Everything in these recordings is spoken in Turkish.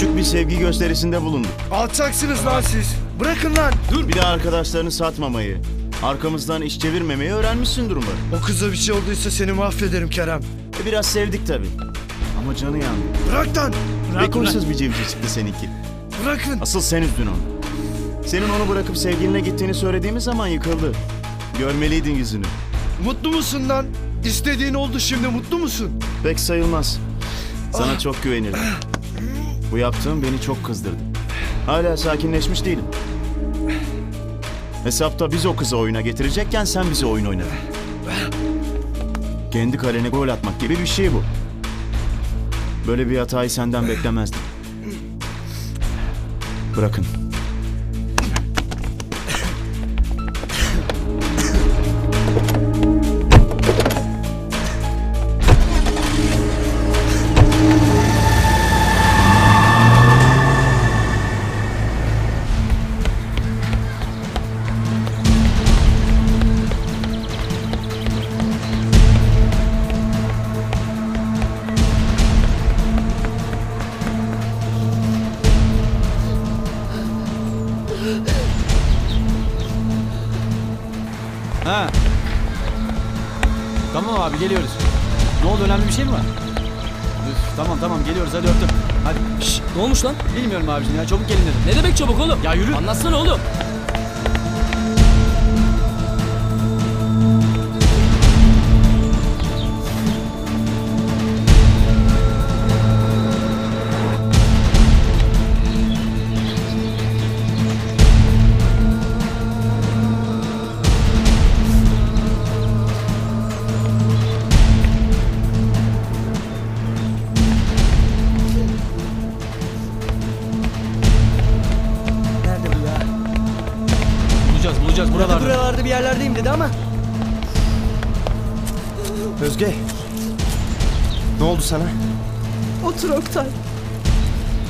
Küçük bir sevgi gösterisinde bulunduk. Alçaksınız lan siz. Bırakın lan. Bir de arkadaşlarını satmamayı, arkamızdan iş çevirmemeyi öğrenmişsindir umarım. O kıza bir şey olduysa seni mahvederim Kerem. E, Biraz sevdik tabii. Ama canı yandı. Bırak lan. Ne koysuz bir civciv çıktı seninki. Bırakın. Asıl sen üzdün onu. Senin onu bırakıp sevgiline gittiğini söylediğimiz zaman yıkıldı. Görmeliydin yüzünü. Mutlu musun lan? İstediğin oldu şimdi mutlu musun? Pek sayılmaz. Sana çok güvenirdim. Bu yaptığın beni çok kızdırdı. Hala sakinleşmiş değilim. Hesapta biz o kızı oyuna getirecekken sen bizi oyun oynadın. Kendi kalene gol atmak gibi bir şey bu. Böyle bir hatayı senden beklemezdim. Bırakın. Üf, tamam tamam geliyoruz hadi öptüm. Hadi. Şşş, ne olmuş lan? Bilmiyorum abicim ya çabuk gelin dedim. Ne demek çabuk oğlum? Ya yürü. Anlatsana oğlum. Yerlerdeyim dedi ama. Özge. Ne oldu sana? Otur Oktay.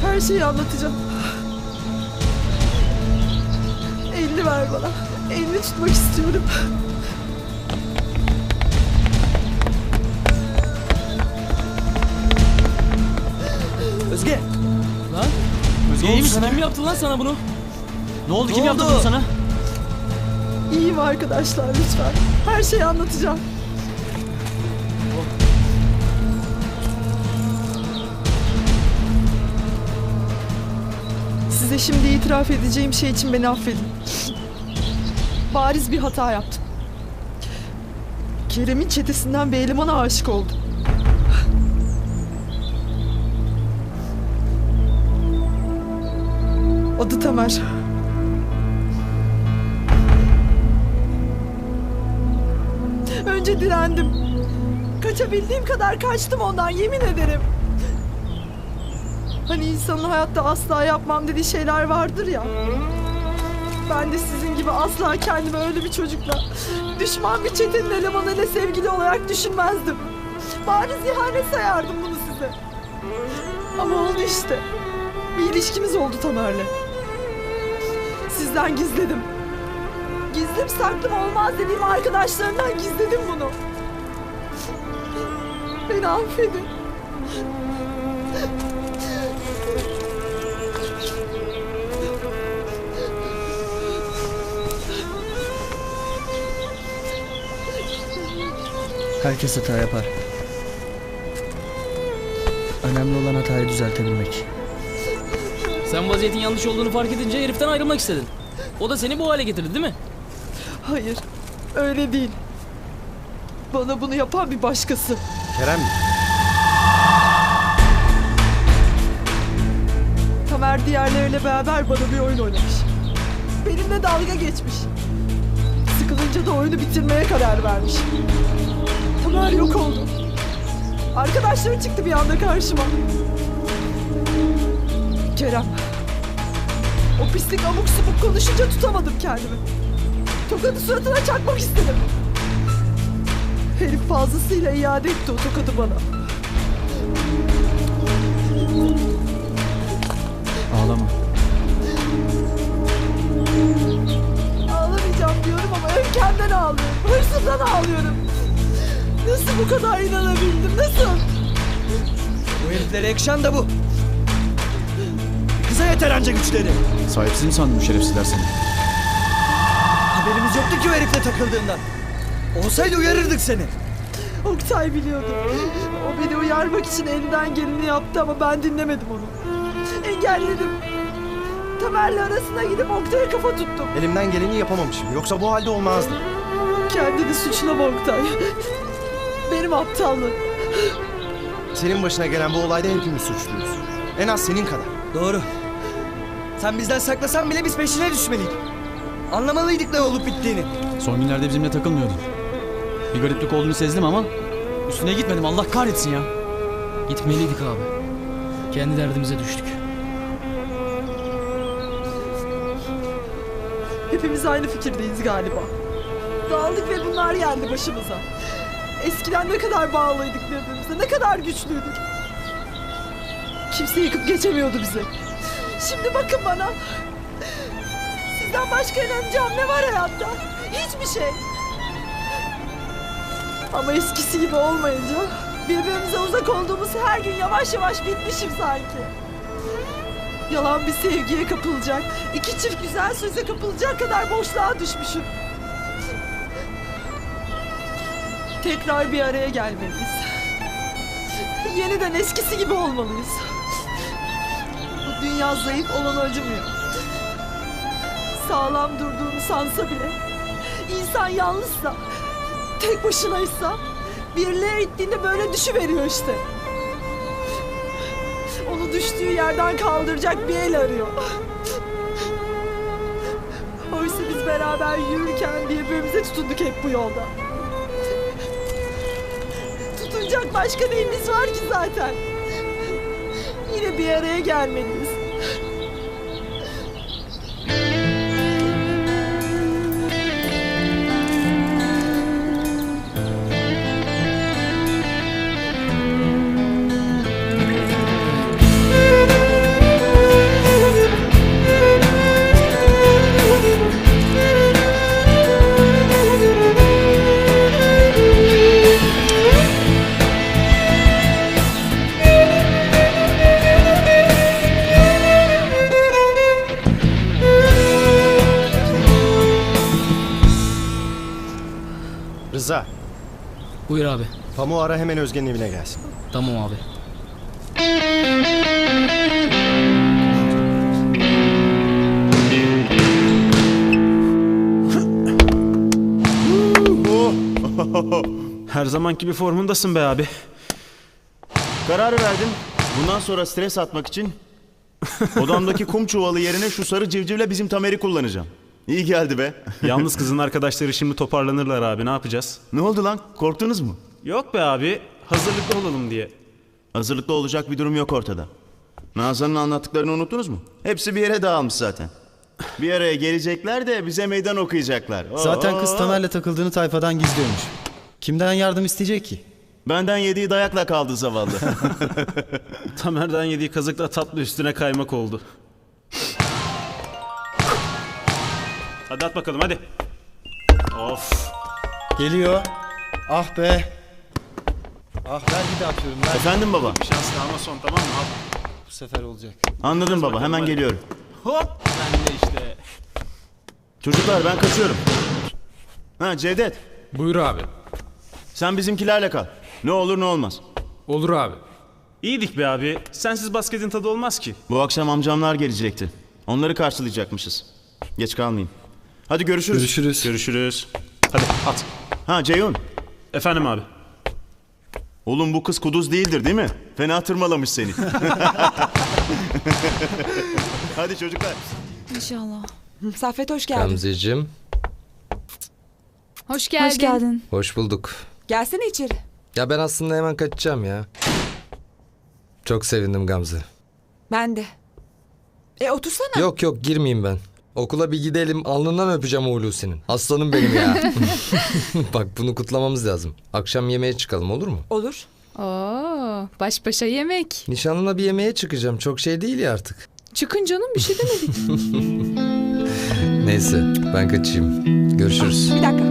Her şeyi anlatacağım. Elini ver bana. Elini tutmak istiyorum. Özge. Lan. Özge iyi misin? Kim yaptı lan sana bunu? Ne oldu Ne kim yaptı oldu? bunu sana? İyiyim arkadaşlar lütfen. Her şeyi anlatacağım. Size şimdi itiraf edeceğim şey için beni affedin. Bariz bir hata yaptım. Kerem'in çetesinden bir elemana aşık oldum. Adı Tamer. Önce direndim. Kaçabildiğim kadar kaçtım ondan yemin ederim. Hani insanın hayatta asla yapmam dediği şeyler vardır ya. Ben de sizin gibi asla kendimi öyle bir çocukla düşman bir çetenin elemanıyla sevgili olarak düşünmezdim. Bariz ihanet sayardım bunu size. Ama oldu işte. Bir ilişkimiz oldu Tamer'le. Sizden gizledim. Gizlim saklım olmaz dediğim arkadaşlarımdan gizledim bunu. Beni affedin. Herkes hata yapar. Önemli olan hatayı düzeltebilmek. Sen vaziyetin yanlış olduğunu fark edince heriften ayrılmak istedin. O da seni bu hale getirdi değil mi? Hayır, öyle değil. Bana bunu yapan bir başkası. Kerem. Tamer diğerleriyle beraber bana bir oyun oynamış. Benimle dalga geçmiş. Sıkılınca da oyunu bitirmeye karar vermiş. Tamer yok oldu. Arkadaşları çıktı bir anda karşıma. Kerem. O pislik abuk subuk konuşunca tutamadım kendimi. Tokadı suratına çakmak istedim. Herif fazlasıyla iade etti o tokadı bana. Ağlama. Ağlamayacağım diyorum ama öfkemden ağlıyorum. Hırsımdan ağlıyorum. Nasıl bu kadar inanabildim? Nasıl? Bu heriflere yakışan da bu. Kıza yeter anca güçleri. Sahipsiz mi sandın bu şerefsizler seni? Haberimiz yoktu ki o herifle takıldığından. Olsaydı uyarırdık seni. Oktay biliyordu. O beni uyarmak için elinden geleni yaptı ama ben dinlemedim onu. Engelledim. Tamer'le arasına gidip Oktay'a kafa tuttum. Elimden geleni yapamamışım. Yoksa bu halde olmazdı. Kendini suçlama Oktay. Benim aptallığım. Senin başına gelen bu olayda hepimiz suçluyuz. En az senin kadar. Doğru. Sen bizden saklasan bile biz peşine düşmeliydik. Anlamalıydık ne olup bittiğini. Son günlerde bizimle takılmıyordun. Bir gariplik olduğunu sezdim ama üstüne gitmedim Allah kahretsin ya. Gitmeliydik abi. Kendi derdimize düştük. Hepimiz aynı fikirdeyiz galiba. Dağıldık ve bunlar geldi başımıza. Eskiden ne kadar bağlıydık birbirimize, ne kadar güçlüydük. Kimse yıkıp geçemiyordu bizi. Şimdi bakın bana. Sizden başka inanacağım ne var hayatta? Hiçbir şey. Ama eskisi gibi olmayınca birbirimize uzak olduğumuz her gün yavaş yavaş bitmişim sanki. Yalan bir sevgiye kapılacak, iki çift güzel söze kapılacak kadar boşluğa düşmüşüm. Tekrar bir araya gelmeliyiz. Yeniden eskisi gibi olmalıyız. Bu dünya zayıf olan acımıyor. Sağlam durduğunu sansa bile, insan yalnızsa, tek başınaysa, birileri ittiğinde böyle düşüveriyor işte. Onu düştüğü yerden kaldıracak bir el arıyor. Oysa biz beraber yürürken birbirimize tutunduk hep bu yolda. Tutunacak başka neyimiz var ki zaten? Yine bir araya gelmeliyiz. Buyur abi. Pamuk'u ara hemen Özge'nin evine gelsin. Tamam abi. Her zamanki bir formundasın be abi. Kararı verdim. Bundan sonra stres atmak için odamdaki kum çuvalı yerine şu sarı civcivle bizim Tamer'i kullanacağım. İyi geldi be. Yalnız kızın arkadaşları şimdi toparlanırlar abi ne yapacağız? ne oldu lan? Korktunuz mu? Yok be abi hazırlıklı olalım diye. Hazırlıklı olacak bir durum yok ortada. Nazan'ın anlattıklarını unuttunuz mu? Hepsi bir yere dağılmış zaten. Bir araya gelecekler de bize meydan okuyacaklar. Zaten kız Oo. Tamer'le takıldığını tayfadan gizliyormuş. Kimden yardım isteyecek ki? Benden yediği dayakla kaldı zavallı. Tamer'den yediği kazıkla tatlı üstüne kaymak oldu. Hadi at bakalım hadi. Of. Geliyor. Ah be. Ah ver bir de atıyorum. Ver. Efendim baba. Bir şans daha ama son tamam mı? Al. Bu sefer olacak. Anladım baba. Hemen hadi. geliyorum. Hop ben de işte. Çocuklar ben kaçıyorum. Ha Cevdet. Buyur abi. Sen bizimkilerle kal. Ne olur ne olmaz. Olur abi. İyiydik be abi. Sensiz basketin tadı olmaz ki. Bu akşam amcamlar gelecekti. Onları karşılayacakmışız. Geç kalmayayım. Hadi görüşürüz. Görüşürüz. Görüşürüz. Hadi at. Ha Ceyhun. Efendim abi. Oğlum bu kız kuduz değildir değil mi? Fena tırmalamış seni. Hadi çocuklar. İnşallah. Saffet hoş geldin. Gamzeciğim Hoş geldin. Hoş geldin. hoş bulduk. Gelsene içeri. Ya ben aslında hemen kaçacağım ya. Çok sevindim Gamze. Ben de. E otursana. Yok yok girmeyeyim ben. Okula bir gidelim alnından öpeceğim o Hulusi'nin. Aslanım benim ya. Bak bunu kutlamamız lazım. Akşam yemeğe çıkalım olur mu? Olur. Oo, baş başa yemek. Nişanlına bir yemeğe çıkacağım. Çok şey değil ya artık. Çıkın canım bir şey demedik. Neyse ben kaçayım. Görüşürüz. Bir dakika.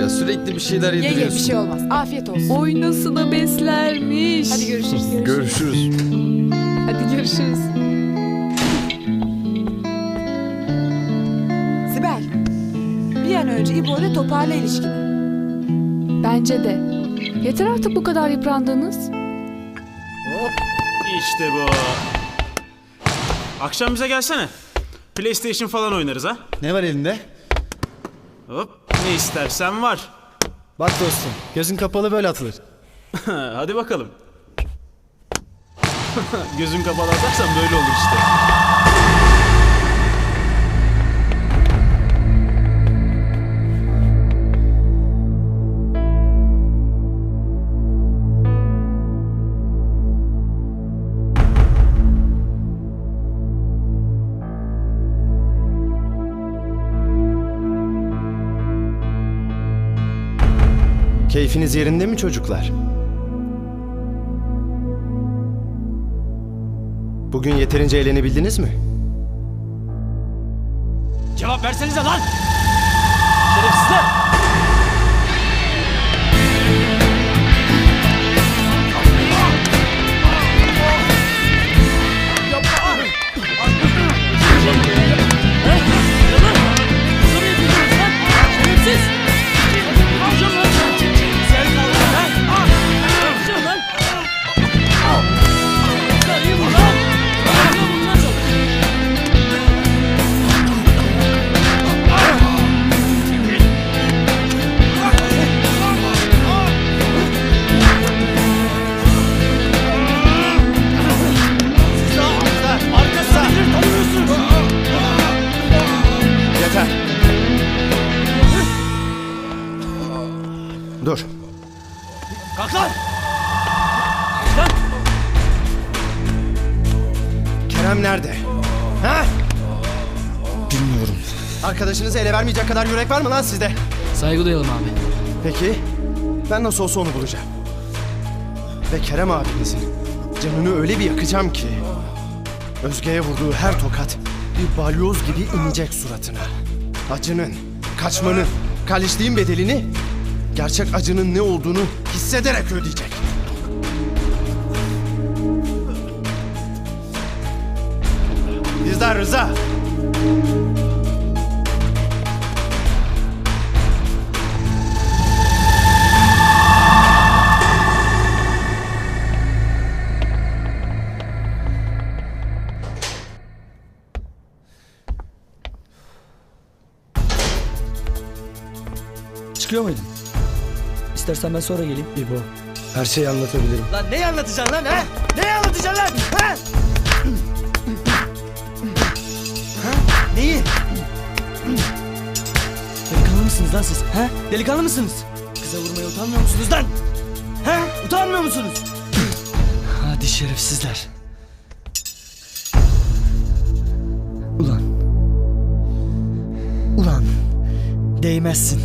Ya Sürekli bir şeyler Ye ye bir yediriyorsun. şey olmaz. Afiyet olsun. Oy nasıl da beslermiş. Hadi görüşürüz. Görüşürüz. Hadi görüşürüz. Önce İbo ile toparla ilişkini. Bence de. Yeter artık bu kadar yıprandığınız. İşte bu. Akşam bize gelsene. PlayStation falan oynarız ha. Ne var elinde? Hop ne istersen var. Bak dostum gözün kapalı böyle atılır. Hadi bakalım. Gözün kapalı atarsan böyle olur işte. Keyfiniz yerinde mi çocuklar? Bugün yeterince eğlenebildiniz mi? Cevap versenize lan! Şerefsizler! Kerem nerede? Ha? Bilmiyorum. Arkadaşınızı ele vermeyecek kadar yürek var mı lan sizde? Saygı duyalım abi. Peki, ben nasıl olsa onu bulacağım. Ve Kerem abinizin canını öyle bir yakacağım ki... Özge'ye vurduğu her tokat bir balyoz gibi inecek suratına. Acının, kaçmanın, kalleşliğin bedelini... ...gerçek acının ne olduğunu hissederek ödeyecek. Rıza. Çıkıyor muydun? İstersen ben sonra geleyim. İbo her şeyi anlatabilirim. Lan neyi anlatacaksın lan ha? Neyi anlatacaksın lan? Ha? Neyi? Delikanlı mısınız lan siz? Ha? Delikanlı mısınız? Kıza vurmaya utanmıyor musunuz lan? Ha? Utanmıyor musunuz? Hadi şerefsizler. Ulan. Ulan. Değmezsin.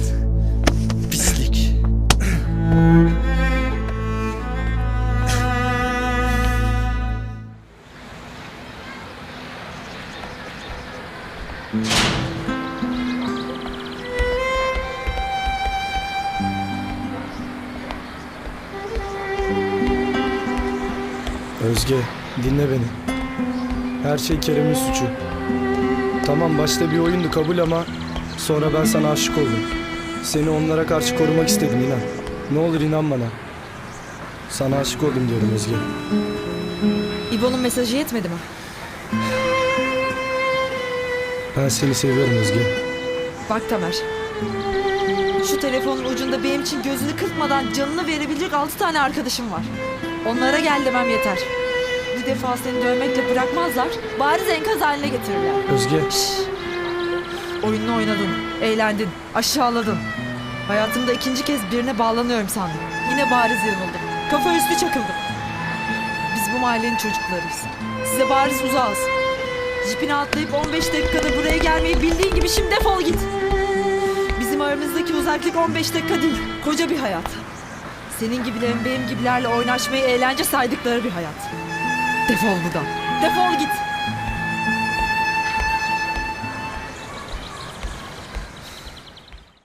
Her şey Kerem'in suçu. Tamam başta bir oyundu kabul ama sonra ben sana aşık oldum. Seni onlara karşı korumak istedim inan. Ne olur inan bana. Sana aşık oldum diyorum Özge. İbo'nun mesajı yetmedi mi? Ben seni seviyorum Özge. Bak Tamer. Şu telefonun ucunda benim için gözünü kırpmadan canını verebilecek altı tane arkadaşım var. Onlara gel demem yeter. Bir defa seni dövmekle bırakmazlar. Bariz enkaz haline getirirler. Özge Şşş. Oyununu oynadın, eğlendin, aşağıladın. Hayatımda ikinci kez birine bağlanıyorum sandım. Yine bariz yanıldım. Kafa üstü çakıldım. Biz bu mahallenin çocuklarıyız. Size bariz uzağız. Jipine atlayıp 15 dakikada buraya gelmeyi bildiğin gibi şimdi defol git. Bizim aramızdaki uzaklık 15 dakika değil, koca bir hayat. Senin gibilerin benim gibilerle oynaşmayı eğlence saydıkları bir hayat. Defol buradan. Defol git.